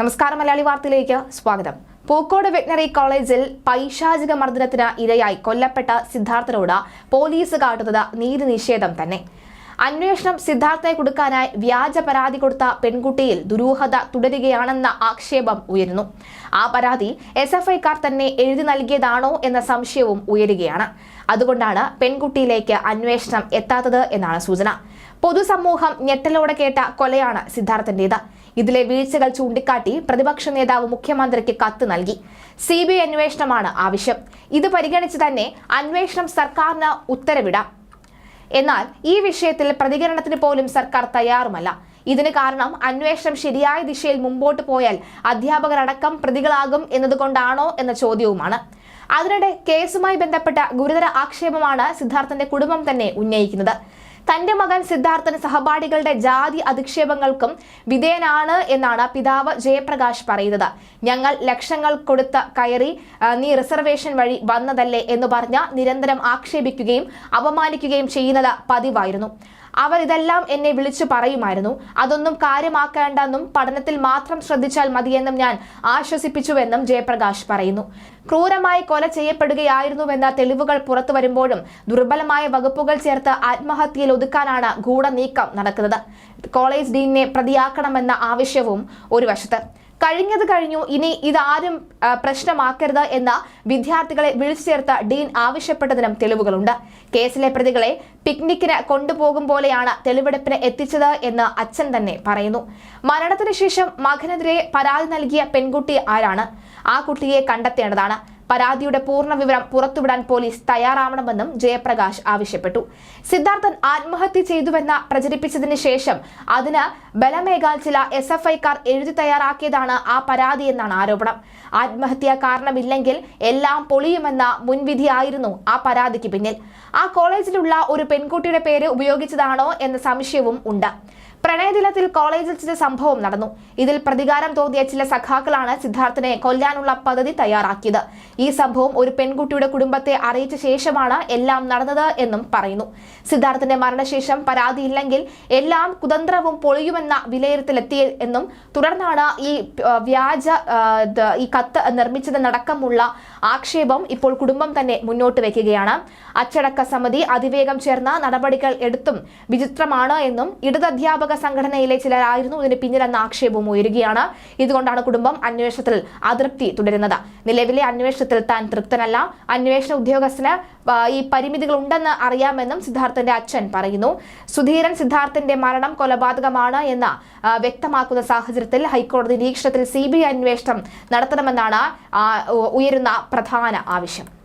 നമസ്കാരം മലയാളി വാർത്തയിലേക്ക് സ്വാഗതം. പൂക്കോട് വെറ്റിനറി കോളേജിൽ പൈശാചിക മർദ്ദനത്തിന് ഇരയായി കൊല്ലപ്പെട്ട സിദ്ധാർത്ഥനോട് പോലീസ് കാട്ടുന്നത് നീതി നിഷേധം തന്നെ. അന്വേഷണം സിദ്ധാർത്ഥയെ കൊടുക്കാനായി വ്യാജ പരാതി കൊടുത്ത പെൺകുട്ടിയിൽ ദുരൂഹത തുടരുകയാണെന്ന ആക്ഷേപം ഉയരുന്നു. ആ പരാതി എസ് എഫ് ഐക്കാർ തന്നെ എഴുതി നൽകിയതാണോ എന്ന സംശയവും ഉയരുകയാണ്. അതുകൊണ്ടാണ് പെൺകുട്ടിയിലേക്ക് അന്വേഷണം എത്താത്തത് എന്നാണ് സൂചന. പൊതുസമൂഹം ഞെട്ടലോടെ കേട്ട കൊലയാണ് സിദ്ധാർത്ഥന്റേത്. ഇതിലെ വീഴ്ചകൾ ചൂണ്ടിക്കാട്ടി പ്രതിപക്ഷ നേതാവ് മുഖ്യമന്ത്രിക്ക് കത്ത് നൽകി. സി ബി അന്വേഷണമാണ് ആവശ്യം. ഇത് പരിഗണിച്ച് തന്നെ അന്വേഷണം സർക്കാരിന് ഉത്തരവിടാം. എന്നാൽ ഈ വിഷയത്തിൽ പ്രതികരണത്തിന് പോലും സർക്കാർ തയ്യാറുമല്ല. ഇതിന് കാരണം അന്വേഷണം ശരിയായ ദിശയിൽ മുമ്പോട്ട് പോയാൽ അധ്യാപകർ അടക്കം പ്രതികളാകും എന്നതുകൊണ്ടാണോ എന്ന ചോദ്യവുമാണ്. അതിനിടെ കേസുമായി ബന്ധപ്പെട്ട ഗുരുതര ആക്ഷേപമാണ് സിദ്ധാർത്ഥന്റെ കുടുംബം തന്നെ ഉന്നയിക്കുന്നത്. തന്റെ മകൻ സിദ്ധാർത്ഥന് സഹപാഠികളുടെ ജാതി അധിക്ഷേപങ്ങൾക്കും വിധേയനാണ് എന്നാണ് പിതാവ് ജയപ്രകാശ് പറയുന്നത്. ഞങ്ങൾ ലക്ഷങ്ങൾ കൊടുത്ത് കയറി നീ റിസർവേഷൻ വഴി വന്നതല്ലേ എന്ന് പറഞ്ഞ നിരന്തരം ആക്ഷേപിക്കുകയും അപമാനിക്കുകയും ചെയ്യുന്നത് പതിവായിരുന്നു. അവർ ഇതെല്ലാം എന്നെ വിളിച്ചു പറയുമായിരുന്നു. അതൊന്നും കാര്യമാക്കേണ്ടെന്നും പഠനത്തിൽ മാത്രം ശ്രദ്ധിച്ചാൽ മതിയെന്നും ഞാൻ ആശ്വസിപ്പിച്ചുവെന്നും ജയപ്രകാശ് പറയുന്നു. ക്രൂരമായി കൊല ചെയ്യപ്പെടുകയായിരുന്നുവെന്ന തെളിവുകൾ പുറത്തു വരുമ്പോഴും ദുർബലമായ വകുപ്പുകൾ ചേർത്ത് ആത്മഹത്യയിൽ ഒതുക്കാനാണ് ഗൂഢനീക്കം നടക്കുന്നത്. കോളേജ് ഡീനിനെ പ്രതിയാക്കണമെന്ന ആവശ്യവും ഒരു വശത്ത്. കഴിഞ്ഞത് കഴിഞ്ഞു. ഇനി ഇതാരും പ്രശ്നമാക്കരുത് എന്ന വിദ്യാർത്ഥികളെ വിളിച്ചു ചേർത്ത ഡീൻ ആവശ്യപ്പെട്ടതിനും തെളിവുകളുണ്ട്. കേസിലെ പ്രതികളെ പിക്നിക്കിന് കൊണ്ടുപോകും പോലെയാണ് തെളിവെടുപ്പിന് എത്തിച്ചത് എന്ന് അച്ഛൻ തന്നെ പറയുന്നു. മരണത്തിന് ശേഷം മകനെതിരെ പരാതി നൽകിയ പെൺകുട്ടി ആരാണ്? ആ കുട്ടിയെ കണ്ടെത്തേണ്ടതാണ്. പരാതിയുടെ പൂർണ വിവരം പുറത്തുവിടാൻ പോലീസ് തയ്യാറാവണമെന്നും ജയപ്രകാശ് ആവശ്യപ്പെട്ടു. സിദ്ധാർത്ഥൻ ആത്മഹത്യ ചെയ്തുവെന്ന പ്രചരിപ്പിച്ചതിന് ശേഷം അതിന് ബലമേകാൽ ചില എസ് എഫ് ഐക്കാർ എഴുതി തയ്യാറാക്കിയതാണ് ആ പരാതി എന്നാണ് ആരോപണം. ആത്മഹത്യാ കാരണമില്ലെങ്കിൽ എല്ലാം പൊളിയുമെന്ന മുൻവിധിയായിരുന്നു ആ പരാതിക്ക് പിന്നിൽ. ആ കോളേജിലുള്ള ഒരു പെൺകുട്ടിയുടെ പേര് ഉപയോഗിച്ചതാണോ എന്ന സംശയവും ഉണ്ട്. പ്രണയദിനത്തിൽ കോളേജിൽ ചില സംഭവം നടന്നു. ഇതിൽ പ്രതികാരം തോന്നിയ ചില സഖാക്കളാണ് സിദ്ധാർത്ഥനെ കൊല്ലാനുള്ള പദ്ധതി തയ്യാറാക്കിയത്. ഈ സംഭവം ഒരു പെൺകുട്ടിയുടെ കുടുംബത്തെ അറിയിച്ച ശേഷമാണ് എല്ലാം നടന്നത് എന്നും പറയുന്നു. സിദ്ധാർത്ഥന്റെ മരണശേഷം പരാതിയില്ലെങ്കിൽ എല്ലാം കുതന്ത്രവും പൊളിയുമെന്ന വിലയിരുത്തലെത്തി എന്നും തുടർന്നാണ് ഈ വ്യാജ ഈ കത്ത് നിർമ്മിച്ചതെന്നടക്കമുള്ള ആക്ഷേപം ഇപ്പോൾ കുടുംബം തന്നെ മുന്നോട്ട് വയ്ക്കുകയാണ്. അച്ചടക്ക സമിതി അതിവേഗം ചേർന്ന നടപടികൾ എടുത്തും വിചിത്രമാണ് എന്നും ഇടതധ്യാപക സംഘടനയിലെ ചിലരായിരുന്നു ഇതിന് പിന്നിലെന്ന ആക്ഷേപവും ഉയരുകയാണ്. ഇതുകൊണ്ടാണ് കുടുംബം അന്വേഷണത്തിൽ അതൃപ്തി തുടരുന്നത്. നിലവിലെ അന്വേഷണത്തിൽ താൻ തൃപ്തനല്ല. അന്വേഷണ ഉദ്യോഗസ്ഥന് ഈ പരിമിതികൾ ഉണ്ടെന്ന് അറിയാമെന്നും സിദ്ധാർത്ഥന്റെ അച്ഛൻ പറയുന്നു. സുധീരൻ സിദ്ധാർത്ഥന്റെ മരണം കൊലപാതകമാണ് എന്ന് വ്യക്തമാക്കുന്ന സാഹചര്യത്തിൽ ഹൈക്കോടതി നിരീക്ഷണത്തിൽ സി ബി ഐ അന്വേഷണം നടത്തണമെന്നാണ് ഉയരുന്ന പ്രധാന ആവശ്യം.